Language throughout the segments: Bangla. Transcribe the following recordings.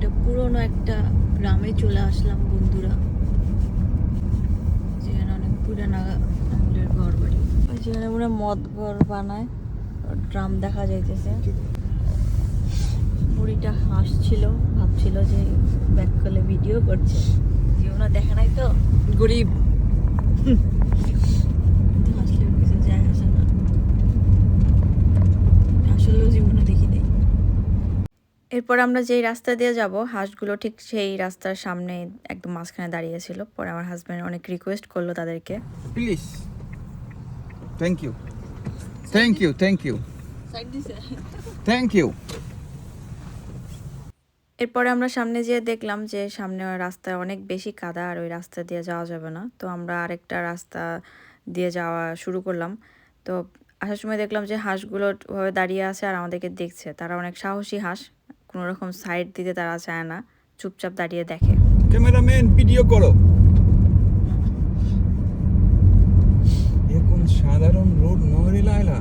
একটা পুরনো একটা গ্রামে চলে আসলাম বন্ধুরা। যেখানে অনেক পুরানা ঘর বাড়ি যেখানে মনে মদ ঘর বানায় ড্রাম দেখা যাইতেছে। বুড়িটা হাসছিল, ভাবছিল যে ব্যাক কলে ভিডিও করছে। যে জীবনে দেখা নাই তো? গরিব কিন্তু হাসলেও কিছু যায় আসে না আসলেও জীবনে দেখি নাই এরপর আমরা যেই রাস্তা দিয়ে যাব হাঁসগুলো ঠিক সেই রাস্তার সামনে একদম মাঝখানে দাঁড়িয়েছিল পরে আমার হাজব্যান্ড অনেক রিকোয়েস্ট করল তাদেরকে। Please. Thank you. Thank you, thank you, thank you এরপরে আমরা সামনে যেয়ে দেখলাম যে সামনে রাস্তায় অনেক বেশি কাদা আর ওই রাস্তা দিয়ে যাওয়া যাবে না। তো আমরা আরেকটা রাস্তা দিয়ে যাওয়া শুরু করলাম। তো আসার সময় দেখলাম যে হাঁসগুলো ওভাবে দাঁড়িয়ে আছে আর আমাদেরকে দেখছে। তারা অনেক সাহসী হাঁস। কোনো রকম সাইড দিতে তারা চায় না চুপচাপ দাঁড়িয়ে দেখে। ক্যামেরাম্যান ভিডিও করো। এখন সাধারণ রোড নয় রে লায়লা।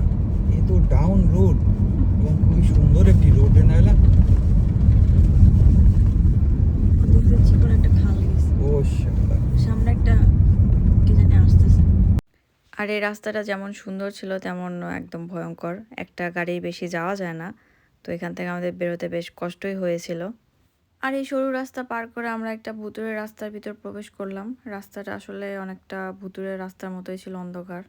এ তো ডাউন রোড এবং খুবই সুন্দর একটি রোড রে খাল গেছে সামনে একটা কি জানি আসতেছে। আর এই রাস্তাটা যেমন সুন্দর ছিল তেমন একদম ভয়ঙ্কর। একটা গাড়ি বেশি যাওয়া যায় না। তো এখান থেকে আমাদের বেরোতে বেশ কষ্টই হয়েছিল। আর এই সরু রাস্তা পার করে আমরা একটা ভুতুরের রাস্তার ভিতর প্রবেশ করলাম। রাস্তাটা আসলে অনেকটা ভুতুরের রাস্তার মতোই ছিল অন্ধকার।